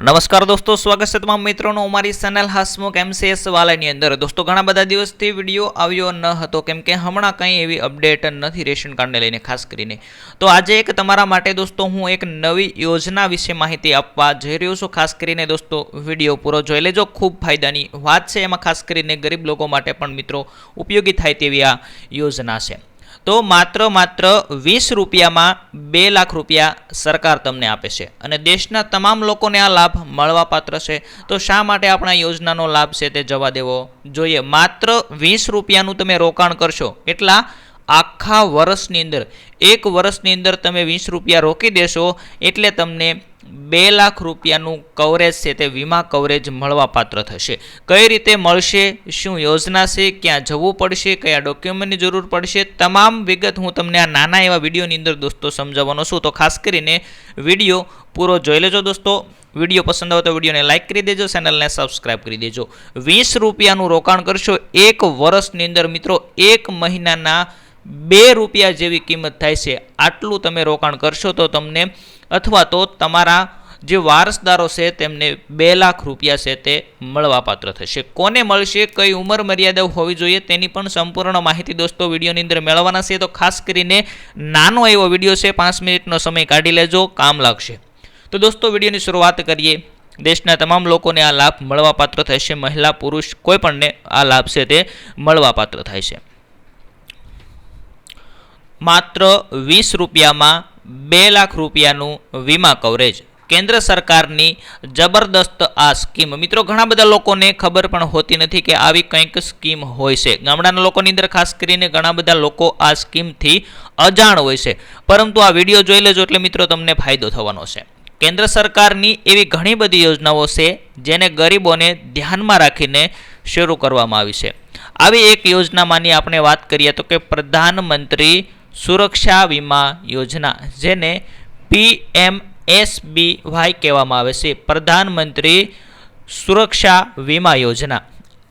નમસ્કાર દોસ્તો, સ્વાગત છે તમામ મિત્રોનો અમારી ચેનલ હસમુખ એમસીએસ વાલાની અંદર. દોસ્તો, ઘણા બધા દિવસથી વીડિયો આવ્યો ન હતો, કેમ કે હમણાં કંઈ એવી અપડેટ નથી રેશન કાર્ડને લઈને, ખાસ કરીને. તો આજે એક તમારા માટે દોસ્તો, હું એક નવી યોજના વિશે માહિતી આપવા જઈ રહ્યો છું. ખાસ કરીને દોસ્તો, વીડિયો પૂરો જોઈ લેજો. ખૂબ ફાયદાની વાત છે. એમાં ખાસ કરીને ગરીબ લોકો માટે પણ મિત્રો ઉપયોગી થાય તેવી આ યોજના છે. તો માત્ર માત્ર વીસ રૂપિયામાં બે લાખ રૂપિયા સરકાર તમને આપે છે. અને દેશના તમામ લોકોને આ લાભ મળવાપાત્ર છે. તો શા માટે આપણા યોજનાનો લાભ છે તે જવા દેવો? જોઈએ, માત્ર વીસ રૂપિયાનું તમે રોકાણ કરશો એટલા આખા વર્ષની અંદર, એક વર્ષની અંદર તમે વીસ રૂપિયા રોકી દેશો એટલે તમને બે લાખ રૂપિયાનું કવરેજ છે તે વીમા કવરેજ મળવાપાત્ર થશે. કઈ રીતે મળશે, શું યોજના છે, ક્યાં જવું પડશે, કયા ડોક્યુમેન્ટની જરૂર પડશે, તમામ વિગત હું તમને આ નાના એવા વિડીયોની અંદર દોસ્તો સમજાવવાનો છું. તો ખાસ કરીને વીડિયો પૂરો જોઈ લેજો દોસ્તો. વીડિયો પસંદ આવે તો વિડીયોને લાઇક કરી દેજો ચેનલને સબસ્ક્રાઇબ કરી દેજો. વીસ રૂપિયાનું રોકાણ કરશો એક વર્ષની અંદર મિત્રો, એક મહિનાના બે રૂપિયા જેવી કિંમત થાય છે. આટલું તમે રોકાણ કરશો તો તમને અથવા તો તમારા જે વારસદારો છે તેમને બે લાખ રૂપિયા છે તે મળવાપાત્ર થશે. કોને મળશે, કઈ ઉંમર મર્યાદા હોવી જોઈએ તેની પણ સંપૂર્ણ માહિતી દોસ્તો વિડીયોની અંદર મેળવવાના છે. તો ખાસ કરીને નાનો એવો વીડિયો છે, પાંચ મિનિટનો સમય કાઢી લેજો, કામ લાગશે. તો દોસ્તો વિડીયોની શરૂઆત કરીએ. દેશના તમામ લોકોને આ લાભ મળવાપાત્ર થશે મહિલા, પુરુષ, કોઈ પણને આ લાભ છે તે મળવાપાત્ર થાય છે. માત્ર વીસ રૂપિયામાં બે લાખ રૂપિયાનું વીમા કવરેજ. કેન્દ્ર સરકારની જબરદસ્ત આ સ્કીમ. મિત્રો, ઘણા બધા લોકોને ખબર પણ હોતી નથી કે આવી કંઈક સ્કીમ હોય છે. ગામડાના લોકોની અંદર ખાસ કરીને ઘણા બધા લોકો આ સ્કીમથી અજાણ હોય છે. પરંતુ આ વીડિયો જોઈ લેજો એટલે મિત્રો તમને ફાયદો થવાનો છે. કેન્દ્ર સરકારની એવી ઘણી બધી યોજનાઓ છે જેને ગરીબોને ધ્યાનમાં રાખીને શરૂ કરવામાં આવી છે. આવી એક યોજનામાંની આપણે વાત કરીએ તો કે પ્રધાનમંત્રી સુરક્ષા વીમા યોજના, જેને પી એમ એસ બી વાય કહેવામાં આવે છે. પ્રધાનમંત્રી સુરક્ષા વીમા યોજના.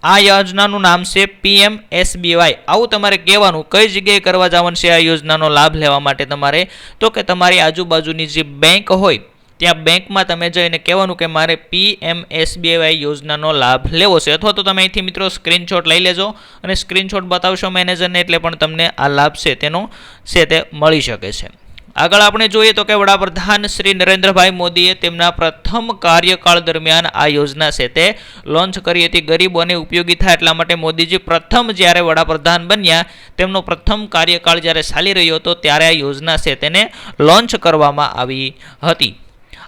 આ યોજનાનું નામ છે પીએમ એસબીવાય આવું તમારે કહેવાનું, કઈ જગ્યાએ કરવા જવાનું છે આ યોજનાનો લાભ લેવા માટે તમારે? તો કે તમારી આજુબાજુની જે બેંક હોય ત્યાં બેંકમાં તમે જઈને કહેવાનું કે મારે પી એમ એસબીઆઈ યોજનાનો લાભ લેવો છે. અથવા તો તમે અહીંથી મિત્રો સ્ક્રીનશોટ લઈ લેજો અને સ્ક્રીનશોટ બતાવશો મેનેજરને એટલે પણ તમને આ લાભ છે તેનો છે તે મળી શકે છે. આગળ આપણે જોઈએ તો કે વડાપ્રધાન શ્રી નરેન્દ્રભાઈ મોદીએ તેમના પ્રથમ કાર્યકાળ દરમિયાન આ યોજના છે તે લોન્ચ કરી હતી. ગરીબોને ઉપયોગી થાય એટલા માટે મોદીજી પ્રથમ જ્યારે વડાપ્રધાન બન્યા, તેમનો પ્રથમ કાર્યકાળ જ્યારે ચાલી રહ્યો હતો, ત્યારે આ યોજના છે તેને લોન્ચ કરવામાં આવી હતી.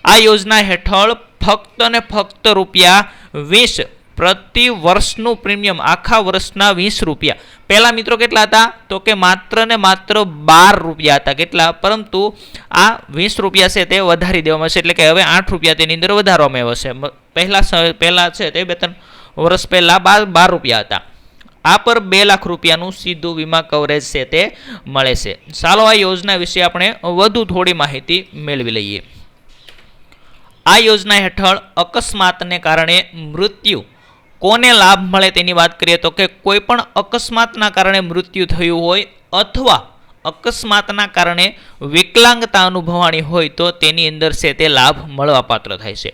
આ યોજના હેઠળ ફક્ત ને ફક્ત રૂપિયા વીસ પ્રતિ વર્ષનું પ્રીમિયમ, આખા વર્ષના વીસ રૂપિયા. પહેલાં મિત્રો કેટલા હતા? તો કે માત્ર ને માત્ર બાર રૂપિયા હતા. કેટલા? પરંતુ આ વીસ રૂપિયા છે તે વધારી દેવામાં આવશે. એટલે કે હવે આઠ રૂપિયા તેની અંદર વધારવામાં આવશે. પહેલાં પહેલાં છે તે બે ત્રણ વર્ષ પહેલાં બાર બાર રૂપિયા હતા. આ પર બે લાખ રૂપિયાનું સીધું વીમા કવરેજ છે તે મળે છે. ચાલો આ યોજના વિશે આપણે વધુ થોડી માહિતી મેળવી લઈએ. આ યોજના હેઠળ અકસ્માતને કારણે મૃત્યુ. કોને લાભ મળે તેની વાત કરીએ તો કે કોઈ પણ અકસ્માતના કારણે મૃત્યુ થયું હોય અથવા અકસ્માતના કારણે વિકલાંગતા અનુભવાણી હોય તો તેની અંદર છે તે લાભ મળવાપાત્ર થાય છે.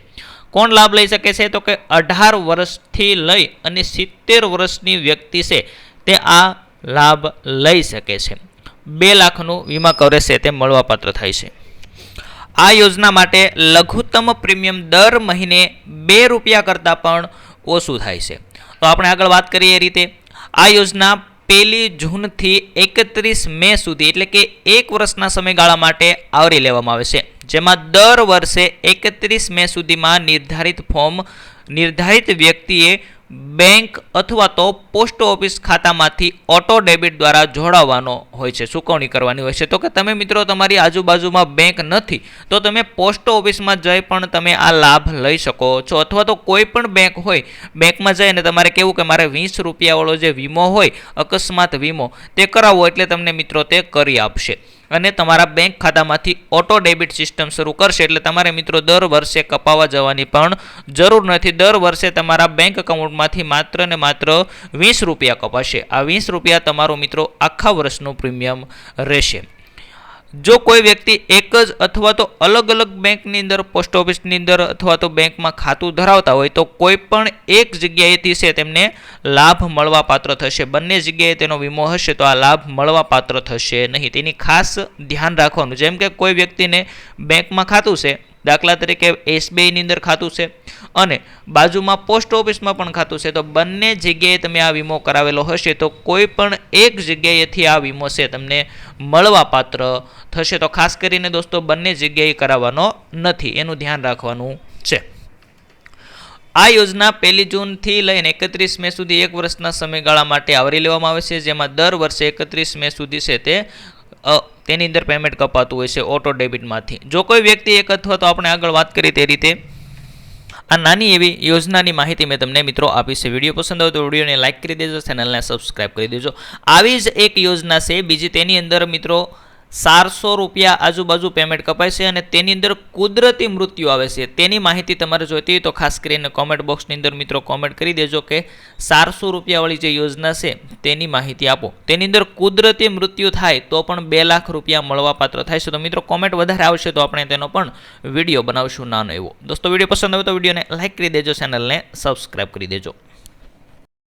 કોણ લાભ લઈ શકે છે? તો કે અઢાર વર્ષથી લઈ અને સિત્તેર વર્ષની વ્યક્તિ છે તે આ લાભ લઈ શકે છે. બે લાખનું વીમા કવરેજ છે તે મળવાપાત્ર થાય છે. આ યોજના માટે લઘુત્તમ પ્રીમિયમ દર મહિને બે રૂપિયા કરતાં પણ ઓછું થાય છે. તો આપણે આગળ વાત કરીએ એ રીતે. આ યોજના પહેલી જૂનથી એકત્રીસ મે સુધી એટલે કે એક વર્ષના સમયગાળા માટે આવરી લેવામાં આવે છે. જેમાં દર વર્ષે એકત્રીસ મે સુધીમાં નિર્ધારિત ફોર્મ નિર્ધારિત વ્યક્તિએ બેંક અથવા તો પોસ્ટ ઓફિસ ખાતામાંથી ઓટો ડેબિટ દ્વારા જોડાવવાનો હોય છે, ચૂકવણી કરવાની હોય છે. તો કે તમે મિત્રો તમારી આજુબાજુમાં બેંક નથી, તો તમે પોસ્ટ ઓફિસમાં જઈ પણ તમે આ લાભ લઈ શકો છો. અથવા તો કોઈ પણ બેંક હોય, બેંકમાં જઈને તમારે કેવું કે મારે વીસ રૂપિયાવાળો જે વીમો હોય, અકસ્માત વીમો, તે કરાવવો એટલે તમને મિત્રો તે કરી આપશે. અને તમારા બેંક ખાતામાંથી ઓટો ડેબિટ સિસ્ટમ શરૂ કરશે. એટલે તમારે મિત્રો દર વર્ષે કપાવવા જવાની પણ જરૂર નથી. દર વર્ષે તમારા બેંક એકાઉન્ટમાંથી માત્ર ને માત્ર વીસ રૂપિયા કપાશે. આ વીસ રૂપિયા તમારો મિત્રો આખા વર્ષનું પ્રીમિયમ રહેશે. જો કોઈ વ્યક્તિ એક જ અથવા તો અલગ અલગ બેંકની અંદર પોસ્ટ ઓફિસની અંદર અથવા તો બેંકમાં ખાતું ધરાવતા હોય, તો કોઈ પણ એક જગ્યાએથી છે તેમને લાભ મળવા પાત્ર થશે. બંને જગ્યાએ તેનો વીમો હશે તો આ લાભ મળવા પાત્ર થશે નહીં. તેની ખાસ ધ્યાન રાખવાનું. જેમ કે કોઈ વ્યક્તિને બેંકમાં ખાતું છે, દાખલા તરીકે એસબીઆઈની અંદર ખાતું છે અને બાજુમાં પોસ્ટ ઓફિસમાં પણ ખાતું છે. તો બંને જગ્યાએ તમે આ વીમો કરાવેલો હશે તો કોઈ પણ એક જગ્યાએથી આ વીમો છે તમને મળવા પાત્ર થશે. તો ખાસ કરીને દોસ્તો, બંને જગ્યાએ કરાવવાનો નથી. એનું ધ્યાન રાખવાનું છે. આ યોજના પહેલી જૂનથી લઈને એકત્રીસ મે સુધી એક વર્ષના સમયગાળા માટે આવરી લેવામાં આવે છે. જેમાં દર વર્ષે એકત્રીસ મે સુધી છે તે તેની અંદર પેમેન્ટ કપાતું હોય છે ઓટો ડેબિટમાંથી. જો કોઈ વ્યક્તિ એક અથવા તો આપણે આગળ વાત કરી તે રીતે આ નાની એવી યોજનાની માહિતી મેં તમને મિત્રો આપી છે. વીડિયો પસંદ આવે તો વિડીયોને લાઇક કરી દેજો, ચેનલને સબસ્ક્રાઇબ કરી દેજો. આવી જ એક યોજના છે. બીજી તેની અંદર મિત્રો ચારસો રૂપિયા આજુબાજુ પેમેન્ટ કપાય છે અને તેની અંદર કુદરતી મૃત્યુ આવે છે. તેની માહિતી તમારે જોઈતી હોય તો ખાસ કરીને કોમેન્ટ બોક્સની અંદર મિત્રો કોમેન્ટ કરી દેજો કે ચારસો રૂપિયાવાળી જે યોજના છે તેની માહિતી આપો. તેની અંદર કુદરતી મૃત્યુ થાય તો પણ બે લાખ રૂપિયા મળવાપાત્ર થાય છે. તો મિત્રો કોમેન્ટ વધારે આવશે તો આપણે તેનો પણ વીડિયો બનાવશું નાનો એવો. દોસ્તો વીડિયો પસંદ આવે તો વિડીયોને લાઇક કરી દેજો ચેનલને સબસ્ક્રાઈબ કરી દેજો.